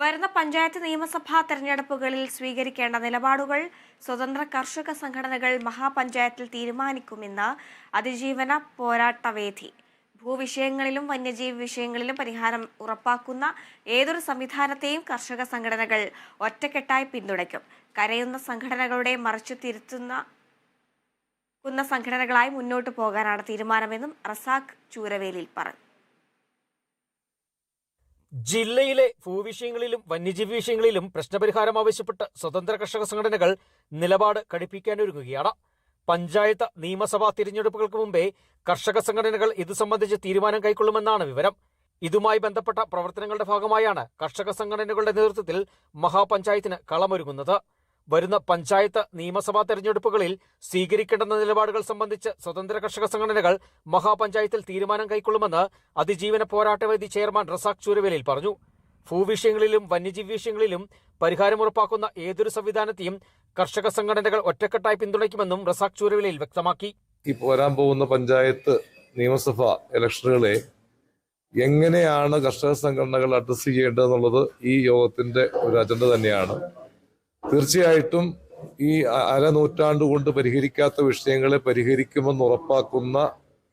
വരുന്ന പഞ്ചായത്ത് നിയമസഭാ തെരഞ്ഞെടുപ്പുകളിൽ സ്വീകരിക്കേണ്ട നിലപാടുകൾ സ്വതന്ത്ര കർഷക സംഘടനകൾ മഹാപഞ്ചായത്തിൽ തീരുമാനിക്കുമെന്ന് അതിജീവന പോരാട്ടവേദി. ഭൂവിഷയങ്ങളിലും വന്യജീവി വിഷയങ്ങളിലും പരിഹാരം ഉറപ്പാക്കുന്ന ഏതൊരു സംവിധാനത്തെയും കർഷക സംഘടനകൾ ഒറ്റക്കെട്ടായി പിന്തുണയ്ക്കും. കരയുന്ന സംഘടനകളുടെ മറിച്ചു തിരുത്തുന്ന കുന്ന സംഘടനകളായി മുന്നോട്ടു പോകാനാണ് തീരുമാനമെന്നും റസാഖ് ചൂരവേലിയിൽ പറഞ്ഞു. ജില്ലയിലെ ഭൂവിഷയങ്ങളിലും വന്യജീവി വിഷയങ്ങളിലും പ്രശ്നപരിഹാരം ആവശ്യപ്പെട്ട് സ്വതന്ത്ര കർഷക സംഘടനകൾ നിലപാട് കടുപ്പിക്കാനൊരുങ്ങുകയാണ്. പഞ്ചായത്ത് നിയമസഭാ തിരഞ്ഞെടുപ്പുകൾക്ക് മുമ്പേ കർഷക സംഘടനകൾ ഇതു സംബന്ധിച്ച് തീരുമാനം കൈക്കൊള്ളുമെന്നാണ് വിവരം. ഇതുമായി ബന്ധപ്പെട്ട പ്രവർത്തനങ്ങളുടെ ഭാഗമായാണ് കർഷക സംഘടനകളുടെ നേതൃത്വത്തിൽ മഹാപഞ്ചായത്തിന് കളമൊരുങ്ങുന്നത്. വരുന്ന പഞ്ചായത്ത് നിയമസഭാ തെരഞ്ഞെടുപ്പുകളിൽ സ്വീകരിക്കേണ്ടുന്ന നിലപാടുകൾ സംബന്ധിച്ച് സ്വതന്ത്ര കർഷക സംഘടനകൾ മഹാപഞ്ചായത്തിൽ തീരുമാനം കൈക്കൊള്ളുമെന്ന് അതിജീവന പോരാട്ടവേദി ചെയർമാൻ റസാഖ് ചൂരവേലിൽ പറഞ്ഞു. ഭൂവിഷയങ്ങളിലും വന്യജീവി വിഷയങ്ങളിലും പരിഹാരം ഉറപ്പാക്കുന്ന ഏതൊരു സംവിധാനത്തെയും കർഷക സംഘടനകൾ ഒറ്റക്കെട്ടായി പിന്തുണയ്ക്കുമെന്നും റസാഖ് ചൂരവേലിയിൽ വ്യക്തമാക്കി. ഈ വരാൻ പോകുന്ന പഞ്ചായത്ത് നിയമസഭാ ഇലക്ഷനുകളെ എങ്ങനെയാണ് കർഷക സംഘടനകൾ അഡ്രസ് ചെയ്യേണ്ടതെന്നുള്ളത് ഈ യോഗത്തിന്റെ ഒരു അജണ്ട തന്നെയാണ്. തീർച്ചയായിട്ടും ഈ അരനൂറ്റാണ്ട് കൊണ്ട് പരിഹരിക്കാത്ത വിഷയങ്ങളെ പരിഹരിക്കുമെന്ന് ഉറപ്പാക്കുന്ന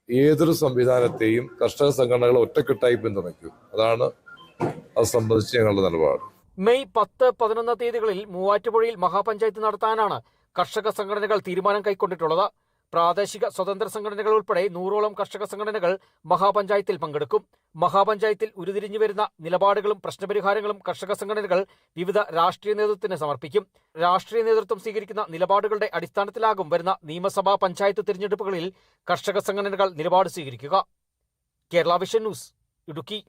ഏതൊരു സംവിധാനത്തെയും കർഷക സംഘടനകൾ ഒറ്റക്കെട്ടായി പിന്തുണയ്ക്കും. അതാണ് അത് സംബന്ധിച്ച് ഞങ്ങളുടെ നിലപാട്. മെയ് പത്ത് പതിനൊന്ന് തീയതികളിൽ മൂവാറ്റുപുഴയിൽ മഹാപഞ്ചായത്ത് നടത്താനാണ് കർഷക സംഘടനകൾ തീരുമാനം കൈക്കൊണ്ടിട്ടുള്ളത്. പ്രാദേശിക സ്വതന്ത്ര സംഘടനകൾ ഉൾപ്പെടെ നൂറോളം കർഷക സംഘടനകൾ മഹാപഞ്ചായത്തിൽ പങ്കെടുക്കും. മഹാപഞ്ചായത്തിൽ ഉരുതിരിഞ്ഞു വരുന്ന നിലപാടുകളും പ്രശ്നപരിഹാരങ്ങളും കർഷക സംഘടനകൾ വിവിധ രാഷ്ട്രീയ നേതൃത്വത്തിന് സമർപ്പിക്കും. രാഷ്ട്രീയ നേതൃത്വം സ്വീകരിക്കുന്ന നിലപാടുകളുടെ അടിസ്ഥാനത്തിലാകും വരുന്ന നിയമസഭാ പഞ്ചായത്ത് തിരഞ്ഞെടുപ്പുകളിൽ കർഷക സംഘടനകൾ നിലപാട് സ്വീകരിക്കുക. Kerala vision news Idukki.